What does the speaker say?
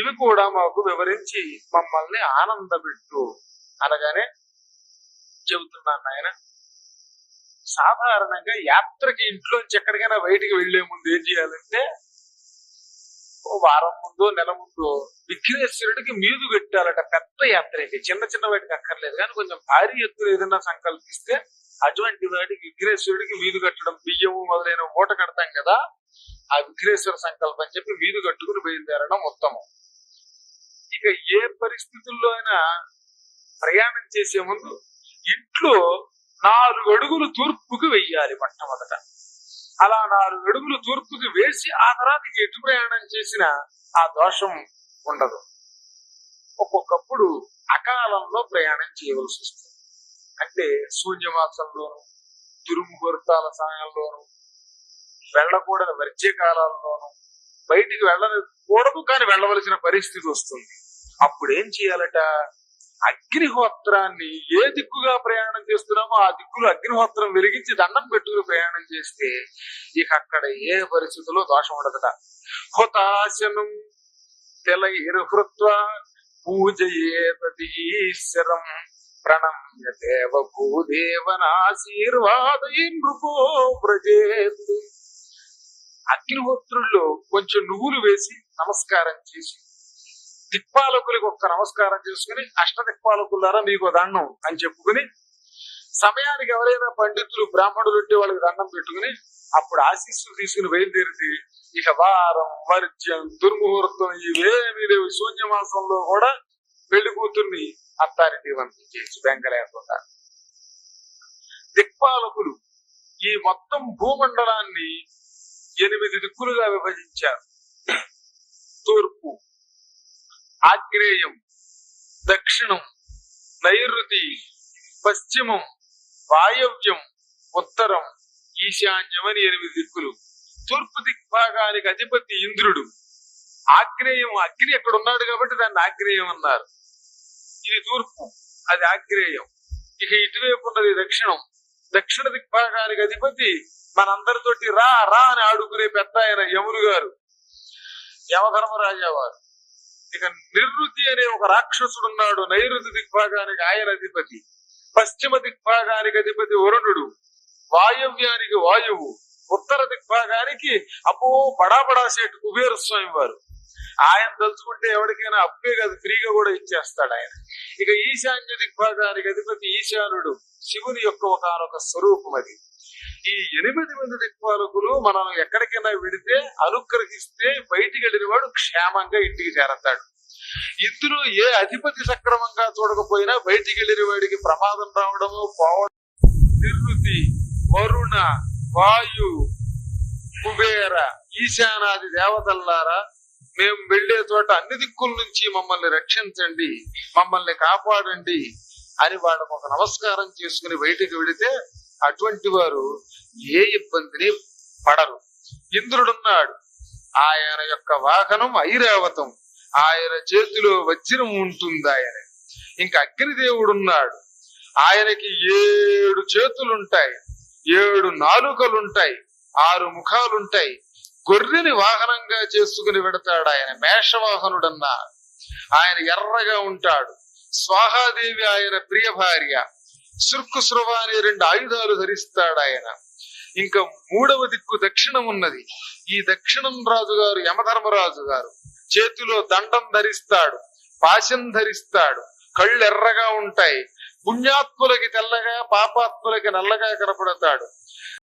ఇవి కూడా మాకు వివరించి మమ్మల్ని ఆనందపెట్టు అనగానే చెబుతున్నాను ఆయన సాధారణంగా యాత్రకి ఇంట్లోంచి ఎక్కడికైనా బయటికి వెళ్ళే ముందు ఏం చేయాలంటే ఓ వారం ముందు నెల ముందు విఘ్నేశ్వరుడికి మీదు పెట్టాలట పెద్ద యాత్రకి. చిన్న చిన్న వాటికి అక్కర్లేదు కానీ కొంచెం భారీ ఎత్తున ఏదైనా సంకల్పిస్తే అటువంటి వాటికి విఘ్నేశ్వరుడికి మీదు కట్టడం బియ్యము మొదలైన మూట కడతాం కదా ఆ విఘ్నేశ్వర సంకల్పం చెప్పి మీదు కట్టుకుని బయలుదేరడం ఉత్తమం. ఇక ఏ పరిస్థితుల్లో అయినా ప్రయాణం చేసే ముందు ఇంట్లో నాలుగు అడుగులు తూర్పుకి వెయ్యాలి మొట్టమొదట. అలా నాలుగు అడుగులు తూర్పుకి వేసి ఆ తర్వాత ఎటు ప్రయాణం చేసినా ఆ దోషం ఉండదు. ఒక్కొక్కప్పుడు అకాలంలో ప్రయాణం చేయవలసి వస్తుంది. అంటే శూన్యమాసంలోను దుర్ముహూర్తాల సమయంలోను వెళ్ళకూడని వర్జ్యకాలంలోను బయటికి వెళ్ళకూడదు కానీ వెళ్ళవలసిన పరిస్థితి వస్తుంది. అప్పుడు ఏం చేయాలట? అగ్నిహోత్రాన్ని ఏ దిక్కుగా ప్రయాణం చేస్తున్నామో ఆ దిక్కులో అగ్నిహోత్రం వెలిగించి దండం పెట్టుకుని ప్రయాణం చేస్తే ఇక అక్కడ ఏ పరిస్థితుల్లో దోషం ఉండదట. హుతాశనం తెలైర్హృత్వ పూజయేతీశ్వరం ప్రణమ్య దేవ భూదేవనాశీర్వాదై నృపో వ్రజేత్. అగ్నిహోత్రుల్లో కొంచెం నువ్వులు వేసి నమస్కారం చేసి దిక్పాలకులకు ఒక్క నమస్కారం చేసుకుని అష్ట దిక్పాలకులారా మీకు దండం అని చెప్పుకుని సమయానికి ఎవరైనా పండితులు బ్రాహ్మణులు ఉంటే వాళ్ళకి దండం పెట్టుకుని అప్పుడు ఆశీస్సులు తీసుకుని బయలుదేరితే ఇక వారం వర్జ్యం దుర్ముహూర్తం ఇవేమీ లేవు. శూన్యమాసంలో కూడా పెళ్ళి కూతుర్ని అత్తారి దీవంతం బెంగ లేకుండా దిక్పాలకులు ఈ మొత్తం భూమండలాన్ని ఎనిమిది దిక్కులుగా విభజించారు. తూర్పు ఆగ్నేయం దక్షిణం నైరుతి పశ్చిమం వాయవ్యం ఉత్తరం ఈశాన్యమని ఎనిమిది దిక్కులు. తూర్పు దిక్భాగానికి అధిపతి ఇంద్రుడు. ఆగ్నేయం అగ్ని ఎక్కడ ఉన్నాడు కాబట్టి దాన్ని ఆగ్నేయం అన్నారు. ఇది తూర్పు అది ఆగ్నేయం ఇక ఇటువైపు ఉన్నది దక్షిణం. దక్షిణ దిగ్భాగానికి అధిపతి మనందరితోటి రా రా అని ఆడుకునే పెద్ద ఆయన యములు గారు యమధర్మరాజా వారు. ఇక నిర్వృతి అనే ఒక రాక్షసుడు ఉన్నాడు నైరుతి దిగ్భాగానికి ఆయన అధిపతి. పశ్చిమ దిగ్భాగానికి అధిపతి వరుణుడు వాయవ్యానికి వాయువు ఉత్తర దిగ్భాగానికి అబ్బో బడా బడా సేటు కుబేర స్వామి వారు ఆయన తలుచుకుంటే ఎవరికైనా అప్పే కాదు ఫ్రీగా కూడా ఇచ్చేస్తాడు ఆయన. ఇక ఈశాన్య దిగ్భాగానికి అధిపతి ఈశానుడు శివుని యొక్క ఒకనొక స్వరూపం అది. ఈ ఎనిమిది మంది దిక్పాలకులు మనం ఎక్కడికైనా విడితే అనుగ్రహిస్తే బయటికి వెళ్ళిన వాడు క్షేమంగా ఇంటికి చేరతాడు. ఇందులో ఏ అధిపతి సక్రమంగా చూడకపోయినా బయటికి వెళ్ళిన వాడికి ప్రమాదం రావడము పోవడం నిర్వృతి వరుణ వాయు కుబేర ఈశానాది దేవతల్లారా మేము వెళ్ళే చోట అన్ని దిక్కుల నుంచి మమ్మల్ని రక్షించండి మమ్మల్ని కాపాడండి అని వాళ్ళకు ఒక నమస్కారం చేసుకుని బయటికి వెళితే అటువంటి వారు ఏ ఇబ్బందిని పడరు. ఇంద్రుడున్నాడు. ఆయన యొక్క వాహనం ఐరావతం. ఆయన చేతిలో వజ్రం ఉంటుంది ఆయన. ఇంకా అగ్నిదేవుడున్నాడు. ఆయనకి ఏడు చేతులుంటాయి. ఏడు నాలుకలుంటాయి. ఆరు ముఖాలుంటాయి. గొర్రెని వాహనంగా చేసుకుని వెడతాడు ఆయన మేషవాహనుడన్నా. ఆయన ఎర్రగా ఉంటాడు. స్వాహాదేవి ఆయన ప్రియ భార్య. సుర్కు శృవ అనే రెండు ఆయుధాలు ధరిస్తాడు ఆయన. ఇంకా మూడవ దిక్కు దక్షిణం ఉన్నది. ఈ దక్షిణం రాజు గారు యమధర్మరాజు గారు. చేతిలో దండం ధరిస్తాడు పాశం ధరిస్తాడు కళ్ళు ఎర్రగా ఉంటాయి. పుణ్యాత్ములకి తెల్లగా పాపాత్ములకి నల్లగా కనపడతాడు.